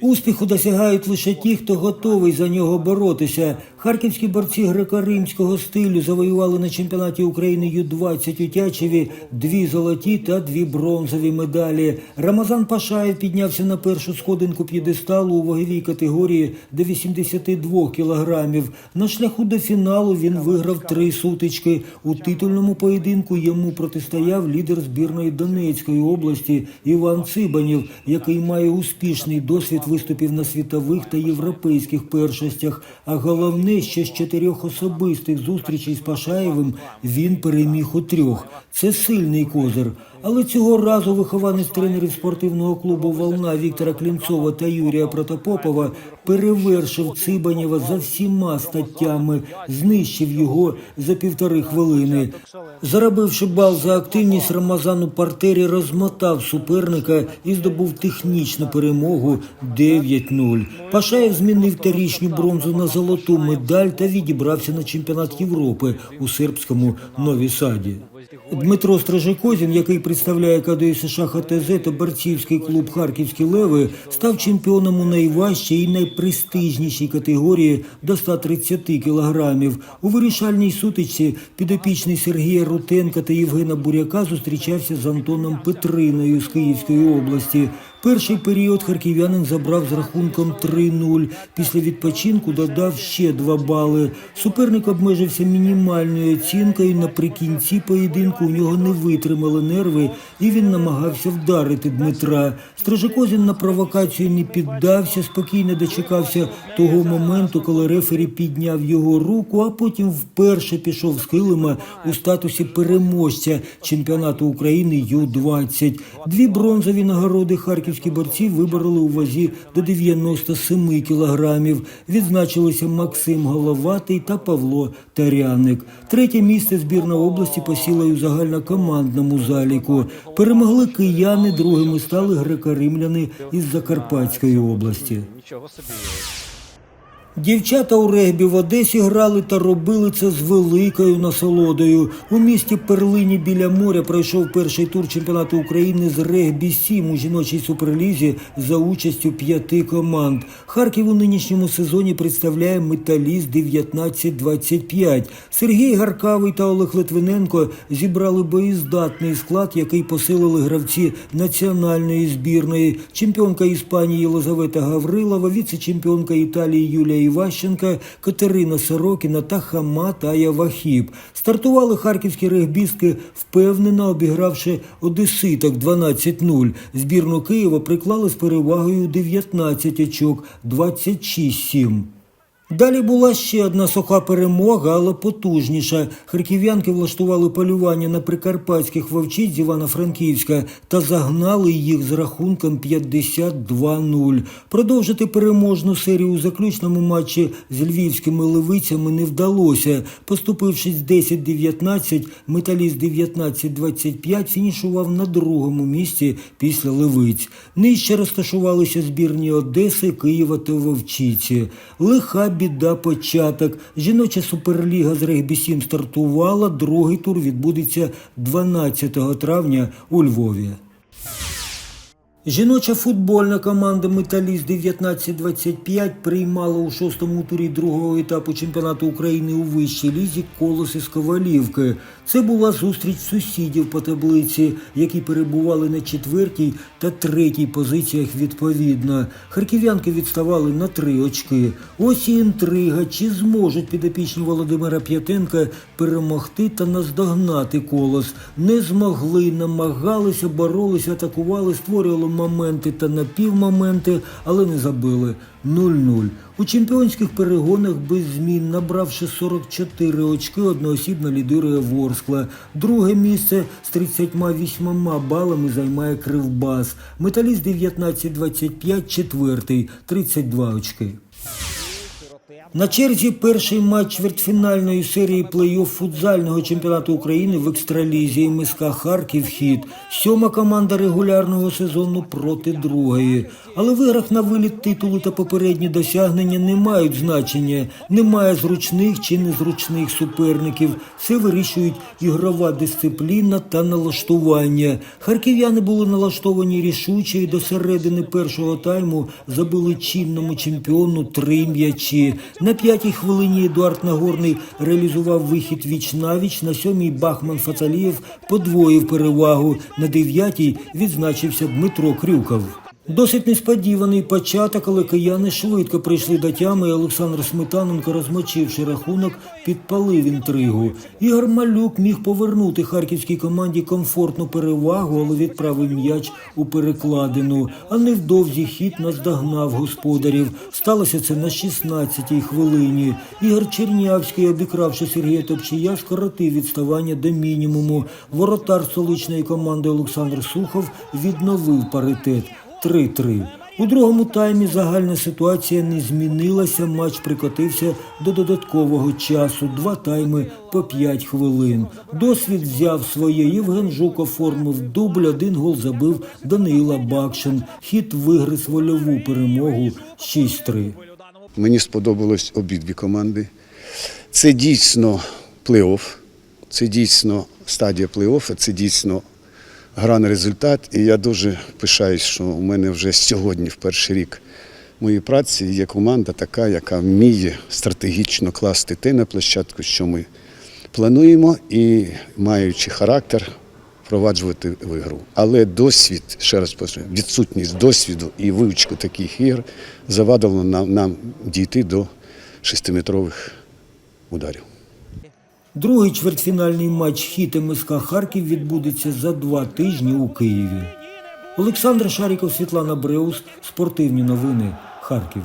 Успіху досягають лише ті, хто готовий за нього боротися. Харківські борці греко-римського стилю завоювали на чемпіонаті України Ю-20 у Тячеві дві золоті та дві бронзові медалі. Рамазан Пашаєв піднявся на першу сходинку п'єдесталу у ваговій категорії до 82 кілограмів. На шляху до фіналу він виграв три сутички. У титульному поєдинку йому протистояв лідер збірної Донецької області Іван Цибанів, який має успішний досвід виступів на світових та європейських першостях. А головне, що з чотирьох особистих зустрічей з Пашаєвим він переміг у трьох. Це сильний козир. Але цього разу вихованець тренерів спортивного клубу Волна Віктора Клінцова та Юрія Протопопова перевершив Цибанєва за всіма статтями, знищив його за півтори хвилини. Заробивши бал за активність, Рамазан у партері розмотав суперника і здобув технічну перемогу 9-0. Пашаєв змінив торічню бронзу на золоту медаль та відібрався на чемпіонат Європи у сербському Нові Саді. Дмитро Стражикозін, який представляє КДС США ХТЗ та борцівський клуб Харківські Леви, став чемпіоном у найважчій і найпрестижнішій категорії до 130 кілограмів. У вирішальній сутичці підопічний Сергія Рутенка та Євгена Буряка зустрічався з Антоном Петриною з Київської області. Перший період харків'янин забрав з рахунком 3-0. Після відпочинку додав ще два бали. Суперник обмежився мінімальною оцінкою. Наприкінці поєдинку у нього не витримали нерви, і він намагався вдарити Дмитра. Стражикозін на провокацію не піддався, спокійно дочекався того моменту, коли рефері підняв його руку, а потім вперше пішов з килима у статусі переможця чемпіонату України Ю-20. Дві бронзові нагороди харківські борці вибороли у вазі до 97 кілограмів. Відзначилися Максим Головатий та Павло Таряник. Третє місце збірна області посіла й у загальнокомандному заліку. Перемогли кияни, другими стали греко-римляни із Закарпатської області. Дівчата у регбі в Одесі грали та робили це з великою насолодою. У місті Перлині біля моря пройшов перший тур чемпіонату України з регбі 7 у жіночій суперлізі за участю п'яти команд. Харків у нинішньому сезоні представляє металіст 19-25. Сергій Гаркавий та Олег Литвиненко зібрали боєздатний склад, який посилили гравці національної збірної. Чемпіонка Іспанії Єлизавета Гаврилова, віце-чемпіонка Італії Юлія Іващенка, Катерина Сорокіна та Хамат Ая Вахіб. Стартували харківські регбістки, впевнено обігравши одеситок 12-0. Збірну Києва приклали з перевагою 19 очок 26-7. Далі була ще одна суха перемога, але потужніша. Харків'янки влаштували полювання на прикарпатських вовчиць з Івано-Франківська та загнали їх з рахунком 52-0. Продовжити переможну серію у заключному матчі з львівськими левицями не вдалося. Поступившись 10-19, металіст 19-25 фінішував на другому місці після левиць. Нижче розташувалися збірні Одеси, Києва та Вовчиці. Лиха біда початок. Жіноча суперліга з регбі 7 стартувала. Другий тур відбудеться 12 травня у Львові. Жіноча футбольна команда Металіст 1925 приймала у шостому турі другого етапу чемпіонату України у вищій лізі колос із Ковалівки. Це була зустріч сусідів по таблиці, які перебували на четвертій та третій позиціях відповідно. Харків'янки відставали на три очки. Ось і інтрига, чи зможуть підопічні Володимира П'ятенка перемогти та наздогнати колос. Не змогли, намагалися, боролися, атакували, створювали моменти та напівмоменти, але не забили. 0-0. У чемпіонських перегонах без змін, набравши 44 очки, одноосібно лідирує Ворскла. Друге місце з 38 балами займає Кривбас. Металіст 19-25, четвертий, 32 очки. На черзі перший матч чвертьфінальної серії плей-офф футзального чемпіонату України в екстралізі МСК Харків хід. Сьома команда регулярного сезону проти другої. Але в іграх на виліт титулу та попередні досягнення не мають значення. Немає зручних чи незручних суперників. Все вирішують ігрова дисципліна та налаштування. Харків'яни були налаштовані рішуче і до середини першого тайму забили чинному чемпіону три м'ячі. На п'ятій хвилині Едуард Нагорний реалізував вихід віч на віч. На сьомій Бахман Фацалієв подвоїв перевагу. На дев'ятій відзначився Дмитро Крюков. Досить несподіваний початок, але кияни швидко прийшли до тями, і Олександр Сметаненко, розмочивши рахунок, підпалив інтригу. Ігор Малюк міг повернути харківській команді комфортну перевагу, але відправив м'яч у перекладину. А невдовзі хід наздогнав господарів. Сталося це на 16-й хвилині. Ігор Чернявський, обікравши Сергія Топчія, скоротив відставання до мінімуму. Воротар столичної команди Олександр Сухов відновив паритет. 3-3. У другому таймі загальна ситуація не змінилася. Матч прикотився до додаткового часу. Два тайми по 5 хвилин. Досвід взяв своє. Євген Жук оформив дубль. Один гол забив Даниїла Бакшин. Хід вигриз вольову перемогу 6-3. Мені сподобались обидві команди. Це дійсно плей-офф, це дійсно стадія плей-офф, це дійсно гра результат. І я дуже пишаюсь, що у мене вже сьогодні, в перший рік моєї праці, є команда така, яка вміє стратегічно класти те на площадку, що ми плануємо, і маючи характер. Впроваджувати в ігру. Але досвід, ще раз повторюю, відсутність досвіду і вивчку таких ігр завадило нам, нам дійти до шестиметрових ударів. Другий чвертьфінальний матч хіти МСК Харків відбудеться за два тижні у Києві. Олександр Шаріков, Світлана Бреус, спортивні новини, Харків.